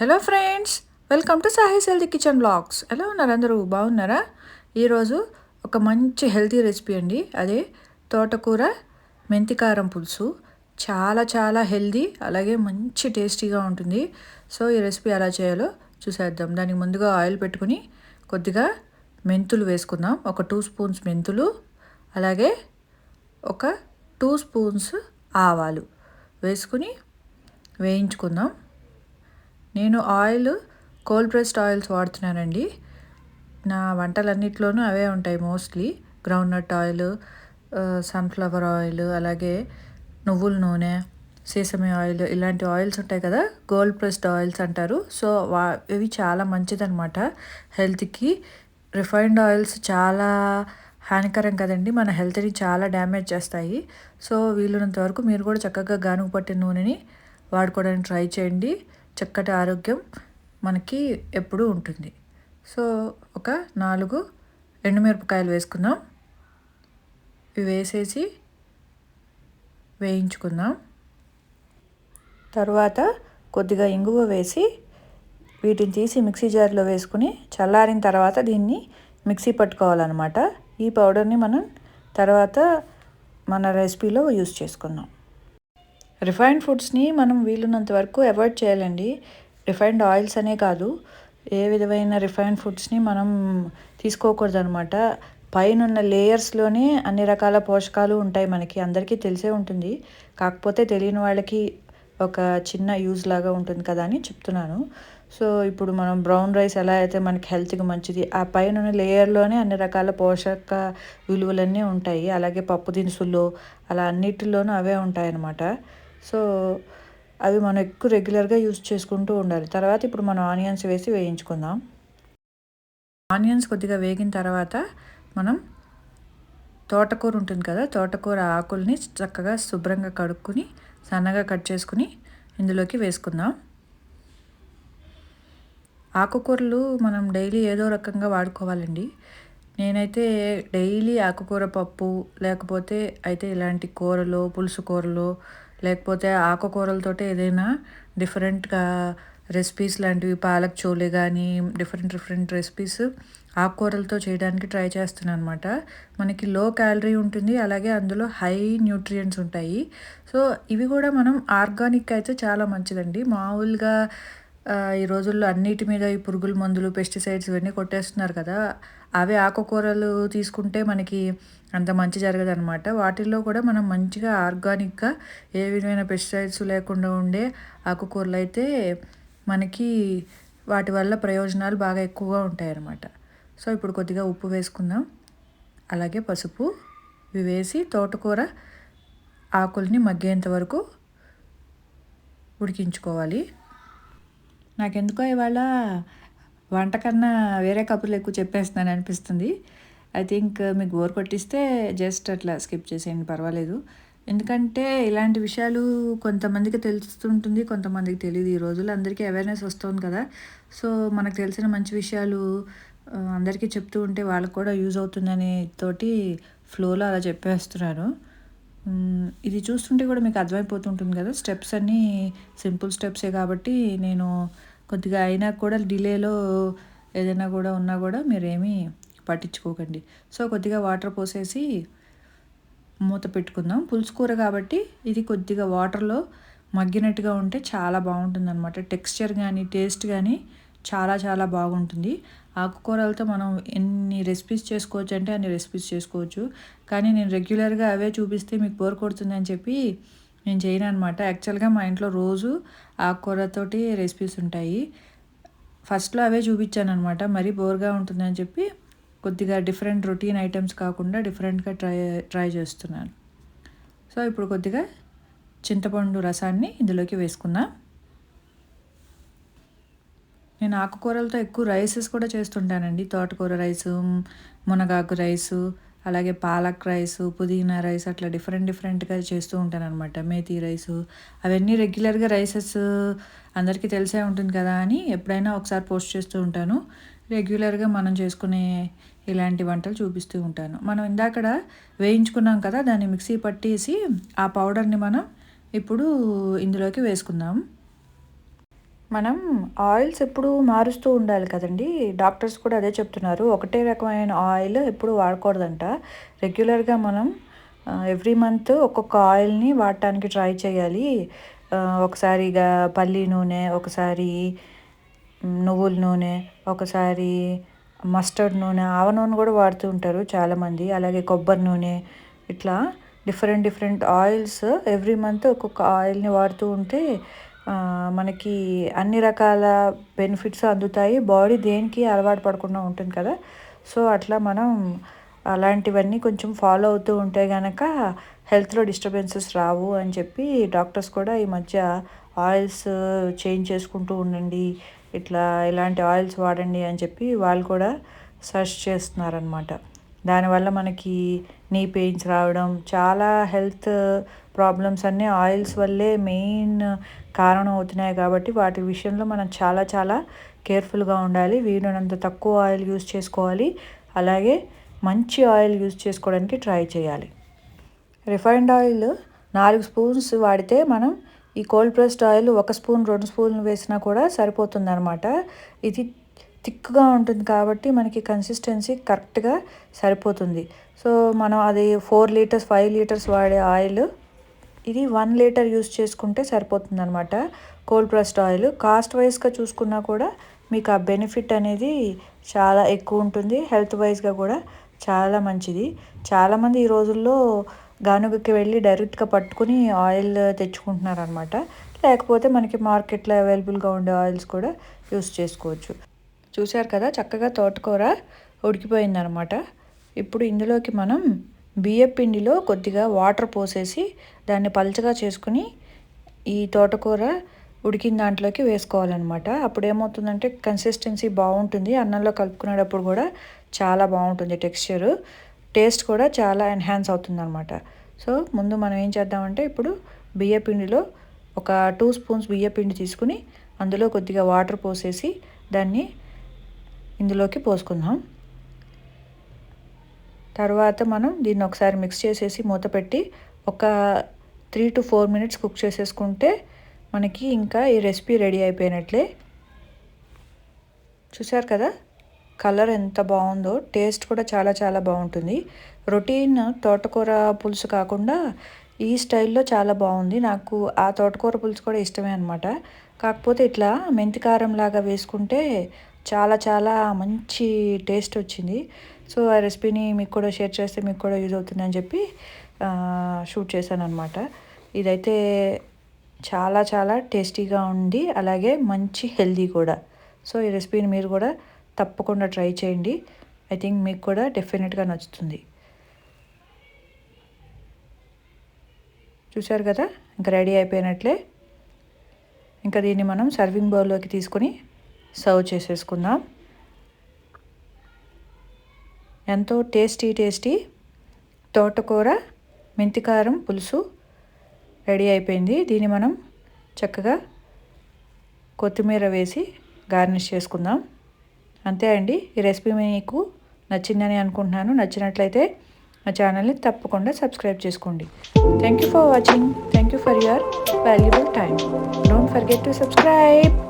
Hello friends welcome to Sahi healthy kitchen blogs ఎలా ఉన్నారు అందరూ? బాగున్నారా? ఈరోజు ఒక మంచి హెల్తీ రెసిపీ అండి. అదే తోటకూర మెంతికారం పులుసు. చాలా చాలా హెల్దీ అలాగే మంచి టేస్టీగా ఉంటుంది. సో ఈ రెసిపీ ఎలా చేయాలో చూసేద్దాం. దానికి ముందుగా ఆయిల్ పెట్టుకుని కొద్దిగా మెంతులు వేసుకుందాం. ఒక టూ స్పూన్స్ మెంతులు అలాగే ఒక టూ స్పూన్స్ ఆవాలు వేసుకుని వేయించుకుందాం. నేను ఆయిల్ కోల్డ్ ప్రెస్డ్ ఆయిల్స్ వాడుతున్నానండి. నా వంటలన్నిట్లోనూ అవే ఉంటాయి mostly groundnut oil sunflower oil అలాగే నువ్వుల నూనె సీసమి ఆయిల్ ఇలాంటి ఆయిల్స్ ఉంటాయి కదా గోల్డ్ ప్రెస్డ్ ఆయిల్స్ అంటారు. సో వా ఇవి చాలా మంచిదన్నమాట. హెల్త్కి రిఫైన్డ్ ఆయిల్స్ చాలా హానికరం కదండి. మన హెల్త్ని చాలా డ్యామేజ్ చేస్తాయి. సో వీలున్నంత వరకు మీరు కూడా చక్కగా గానుగు పట్టిన నూనెని వాడుకోవడానికి ట్రై చేయండి. చక్కటి ఆరోగ్యం మనకి ఎప్పుడూ ఉంటుంది. సో ఒక నాలుగు ఎండుమిరపకాయలు వేసుకుందాం. ఇవి వేసేసి వేయించుకుందాం. తర్వాత కొద్దిగా ఇంగువ వేసి వీటిని తీసి మిక్సీ జార్లో వేసుకుని చల్లారిన తర్వాత దీన్ని మిక్సీ పట్టుకోవాలన్నమాట. ఈ పౌడర్ని మనం తర్వాత మన రెసిపీలో యూస్ చేసుకుందాం. రిఫైన్డ్ ఫుడ్స్ని మనం వీలున్నంత వరకు అవాయిడ్ చేయాలండి. రిఫైన్డ్ ఆయిల్స్ అనే కాదు. ఏ విధమైన రిఫైన్డ్ ఫుడ్స్ని మనం తీసుకోకూడదు అనమాట పైన ఉన్న లేయర్స్లోనే అన్ని రకాల పోషకాలు ఉంటాయి మనకి. అందరికీ తెలిసే ఉంటుంది. కాకపోతే తెలియని వాళ్ళకి ఒక చిన్న యూజ్ లాగా ఉంటుంది కదా అని చెప్తున్నాను. సో ఇప్పుడు మనం బ్రౌన్ రైస్ ఎలా అయితే మనకి హెల్త్కి మంచిది ఆ పైన ఉన్న లేయర్లోనే అన్ని రకాల పోషక విలువలన్నీ ఉంటాయి. అలాగే పప్పు దినుసుల్లో అలా అన్నిటిలోనూ అవే ఉంటాయి అన్నమాట సో అవి మనం ఎక్కువ రెగ్యులర్గా యూస్ చేసుకుంటూ ఉండాలి. తర్వాత ఇప్పుడు మనం ఆనియన్స్ వేసి వేయించుకుందాం. ఆనియన్స్ కొద్దిగా వేగిన తర్వాత మనం తోటకూర ఉంటుంది కదా తోటకూర ఆకుల్ని చక్కగా శుభ్రంగా కడుక్కుని సన్నగా కట్ చేసుకుని ఇందులోకి వేసుకుందాం. ఆకుకూరలు మనం డైలీ ఏదో రకంగా వాడుకోవాలండి. నేనైతే డైలీ ఆకుకూర పప్పు లేకపోతే అయితే ఇలాంటి కూరలు పులుసు కూరలు లేకపోతే ఆకుకూరలతోటి ఏదైనా డిఫరెంట్గా రెసిపీస్ లాంటివి పాలక్ చోలే కానీ డిఫరెంట్ డిఫరెంట్ రెసిపీస్ ఆకుకూరలతో చేయడానికి ట్రై చేస్తున్నాను అనమాట మనకి లో క్యాలరీ ఉంటుంది అలాగే అందులో హై న్యూట్రియంట్స్ ఉంటాయి. సో ఇవి కూడా మనం ఆర్గానిక్ అయితే చాలా మంచిదండి. మామూలుగా ఈ రోజుల్లో అన్నిటి మీద ఈ పురుగుల మందులు పెస్టిసైడ్స్ ఇవన్నీ కొట్టేస్తున్నారు కదా. అవే ఆకుకూరలు తీసుకుంటే మనకి అంత మంచి జరగదు అనమాట వాటిల్లో కూడా మనం మంచిగా ఆర్గానిక్గా ఏ విధమైన పెస్టిసైడ్స్ లేకుండా ఉండే ఆకుకూరలు అయితే మనకి వాటి వల్ల ప్రయోజనాలు బాగా ఎక్కువగా ఉంటాయి అన్నమాట సో ఇప్పుడు కొద్దిగా ఉప్పు వేసుకుందాం. అలాగే పసుపు ఇవి వేసి తోటకూర ఆకుల్ని మగ్గేంత వరకు ఉడికించుకోవాలి. నాకెందుకో ఇవాళ వంట కన్నా వేరే కబుర్లు ఎక్కువ చెప్పేస్తున్నాను అనిపిస్తుంది. ఐ థింక్ మీకు బోర్ కొట్టిస్తే జస్ట్ అట్లా స్కిప్ చేసేయండి పర్వాలేదు. ఎందుకంటే ఇలాంటి విషయాలు కొంతమందికి తెలుస్తుంటుంది కొంతమందికి తెలియదు ఈ రోజుల్లో అందరికీ అవేర్నెస్ వస్తుంది కదా. సో మనకు తెలిసిన మంచి విషయాలు అందరికీ చెప్తూ ఉంటే వాళ్ళకు కూడా యూజ్ అవుతుందని తోటి ఫ్లోలో అలా చెప్పేస్తున్నాను ఇది చూస్తుంటే కూడా మీకు అర్థమైపోతుంటుంది కదా. స్టెప్స్ అన్నీ సింపుల్ స్టెప్సే కాబట్టి నేను కొద్దిగా అయినా కూడా డిలేలో ఏదైనా కూడా ఉన్నా కూడా మీరేమీ పట్టించుకోకండి. సో కొద్దిగా వాటర్ పోసేసి మూత పెట్టుకుందాం. పులుసు కూర కాబట్టి ఇది కొద్దిగా వాటర్లో మగ్గినట్టుగా ఉంటే చాలా బాగుంటుంది అనమాట టెక్స్చర్ కానీ టేస్ట్ కానీ చాలా చాలా బాగుంటుంది. ఆకుకూరలతో మనం ఎన్ని రెసిపీస్ చేసుకోవచ్చు అంటే అన్ని రెసిపీస్ చేసుకోవచ్చు. కానీ నేను రెగ్యులర్గా అవే చూపిస్తే మీకు బోర్ కొడుతుందని చెప్పి నేను చేయను అనమాట యాక్చువల్గా మా ఇంట్లో రోజు ఆకుకూరతోటి రెసిపీస్ ఉంటాయి. ఫస్ట్లో అవే చూపించాను అనమాట మరీ బోర్గా ఉంటుందని చెప్పి కొద్దిగా డిఫరెంట్ రొటీన్ ఐటమ్స్ కాకుండా డిఫరెంట్గా ట్రై ట్రై చేస్తున్నాను. సో ఇప్పుడు కొద్దిగా చింతపండు రసాన్ని ఇందులోకి వేసుకుందాం. నేను ఆకుకూరలతో ఎక్కువ రైసెస్ కూడా చేస్తుంటానండి. తోటకూర రైసు మునగాకు రైసు అలాగే పాలక్ రైస్ పుదీనా రైస్ అట్లా డిఫరెంట్ డిఫరెంట్గా చేస్తూ ఉంటాను అనమాట మేతి రైసు అవన్నీ రెగ్యులర్గా రైసెస్ అందరికీ తెలిసే ఉంటుంది కదా అని ఎప్పుడైనా ఒకసారి పోస్ట్ చేస్తూ ఉంటాను. రెగ్యులర్గా మనం చేసుకునే ఇలాంటి వంటలు చూపిస్తూ ఉంటాను. మనం ఇందాకడ వేయించుకున్నాం కదా దాన్ని మిక్సీ పట్టేసి ఆ పౌడర్ని మనం ఇప్పుడు ఇందులోకి వేసుకుందాం. మనం ఆయిల్స్ ఎప్పుడు మారుస్తూ ఉండాలి కదండి. డాక్టర్స్ కూడా అదే చెప్తున్నారు. ఒకటే రకమైన ఆయిల్ ఎప్పుడు వాడకూడదంట. రెగ్యులర్గా మనం ఎవ్రీ మంత్ ఒక్కొక్క ఆయిల్ని వాడటానికి ట్రై చేయాలి. ఒకసారిగా పల్లి నూనె ఒకసారి నువ్వుల నూనె ఒకసారి మస్టర్డ్ నూనె ఆవ నూనె కూడా వాడుతూ ఉంటారు చాలామంది. అలాగే కొబ్బరి నూనె ఇట్లా different different oils every month ఒక్కొక్క ఆయిల్ని వాడుతూ ఉంటే మనకి అన్ని రకాల బెనిఫిట్స్ అందుతాయి. బాడీ దేనికి అలవాటు పడకుండా ఉంటుంది కదా. సో అట్లా మనం అలాంటివన్నీ కొంచెం ఫాలో అవుతూ ఉంటే కనుక హెల్త్లో డిస్టర్బెన్సెస్ రావు అని చెప్పి డాక్టర్స్ కూడా ఈ మధ్య ఆయిల్స్ చేంజ్ చేసుకుంటూ ఉండండి ఇట్లా ఇలాంటి ఆయిల్స్ వాడండి అని చెప్పి వాళ్ళు కూడా సెర్చ్ చేస్తున్నారనమాట దానివల్ల మనకి నీ పెయిన్స్ రావడం చాలా హెల్త్ ప్రాబ్లమ్స్ అన్నీ ఆయిల్స్ వల్లే మెయిన్ కారణం అవుతున్నాయి కాబట్టి వాటి విషయంలో మనం చాలా చాలా కేర్ఫుల్గా ఉండాలి. వీలైనంత తక్కువ ఆయిల్ యూస్ చేసుకోవాలి. అలాగే మంచి ఆయిల్ యూస్ చేసుకోవడానికి ట్రై చేయాలి. రిఫైన్డ్ ఆయిల్ నాలుగు స్పూన్స్ వాడితే మనం ఈ కోల్డ్ ప్రెస్డ్ ఆయిల్ ఒక స్పూన్ రెండు స్పూన్లు వేసినా కూడా సరిపోతుందన్నమాట. ఇది థిక్గా ఉంటుంది కాబట్టి మనకి కన్సిస్టెన్సీ కరెక్ట్గా సరిపోతుంది. సో మనం అది ఫోర్ లీటర్స్ ఫైవ్ లీటర్స్ వాడే ఆయిల్ ఇది వన్ లీటర్ యూస్ చేసుకుంటే సరిపోతుంది అనమాట కోల్డ్ ప్రెస్డ్ ఆయిల్. కాస్ట్ వైజ్గా చూసుకున్నా కూడా మీకు ఆ బెనిఫిట్ అనేది చాలా ఎక్కువ ఉంటుంది. హెల్త్ వైజ్గా కూడా చాలా మంచిది. చాలామంది ఈ రోజుల్లో గానుగకి వెళ్ళి డైరెక్ట్గా పట్టుకుని ఆయిల్ తెచ్చుకుంటున్నారు అనమాట లేకపోతే మనకి మార్కెట్లో అవైలబుల్గా ఉండే ఆయిల్స్ కూడా యూస్ చేసుకోవచ్చు. చూశారు కదా చక్కగా తోటకూర ఉడికిపోయిందనమాట ఇప్పుడు ఇందులోకి మనం బియ్యపిండిలో కొద్దిగా వాటర్ పోసేసి దాన్ని పలచగా చేసుకుని ఈ తోటకూర ఉడికిన దాంట్లోకి వేసుకోవాలన్నమాట. అప్పుడు ఏమవుతుందంటే కన్సిస్టెన్సీ బాగుంటుంది. అన్నంలో కలుపుకునేటప్పుడు కూడా చాలా బాగుంటుంది టెక్స్చర్ టేస్ట్ కూడా చాలా ఎన్హాన్స్ అవుతుంది అనమాట సో ముందు మనం ఏం చేద్దామంటే ఇప్పుడు బియ్యపిండిలో ఒక టూ స్పూన్స్ బియ్యపిండి తీసుకుని అందులో కొద్దిగా వాటర్ పోసేసి దాన్ని ఇందులోకి పోసుకుందాం. తర్వాత మనం దీన్ని ఒకసారి మిక్స్ చేసేసి మూత పెట్టి ఒక three to four minutes cook చేసేసుకుంటే మనకి ఇంకా ఈ రెసిపీ రెడీ అయిపోయినట్లే. చూసారు కదా? కలర్ ఎంత బాగుందో టేస్ట్ కూడా చాలా చాలా బాగుంటుంది. రొటీన్ తోటకూర పులుసు కాకుండా ఈ స్టైల్లో చాలా బాగుంది. నాకు ఆ తోటకూర పులుసు కూడా ఇష్టమే అనమాట కాకపోతే ఇట్లా మెంతి కారం లాగా వేసుకుంటే చాలా చాలా మంచి టేస్ట్ వచ్చింది. సో ఆ రెసిపీని మీకు కూడా షేర్ చేస్తే మీకు కూడా యూజ్ అవుతుందని చెప్పి షూట్ చేశాను అనమాట ఇదైతే చాలా చాలా టేస్టీగా ఉంది. అలాగే మంచి హెల్దీ కూడా. సో ఈ రెసిపీని మీరు కూడా తప్పకుండా ట్రై చేయండి. ఐ థింక్ మీకు కూడా డెఫినెట్గా నచ్చుతుంది. చూశారు కదా? ఇంకా రెడీ అయిపోయినట్లే. ఇంకా దీన్ని మనం సర్వింగ్ బౌల్లోకి తీసుకొని సర్వ్ చేసేసుకుందాం. ఎంతో టేస్టీ టేస్టీ తోటకూర మెంతికారం పులుసు రెడీ అయిపోయింది. దీన్ని మనం చక్కగా కొత్తిమీర వేసి గార్నిష్ చేసుకుందాం. అంతే అండి. ఈ రెసిపీ మీకు నచ్చిందని అనుకుంటున్నాను. నచ్చినట్లయితే మా ఛానల్ని తప్పకుండా సబ్స్క్రైబ్ చేసుకోండి. Thank you for watching thank you for your valuable time don't forget to subscribe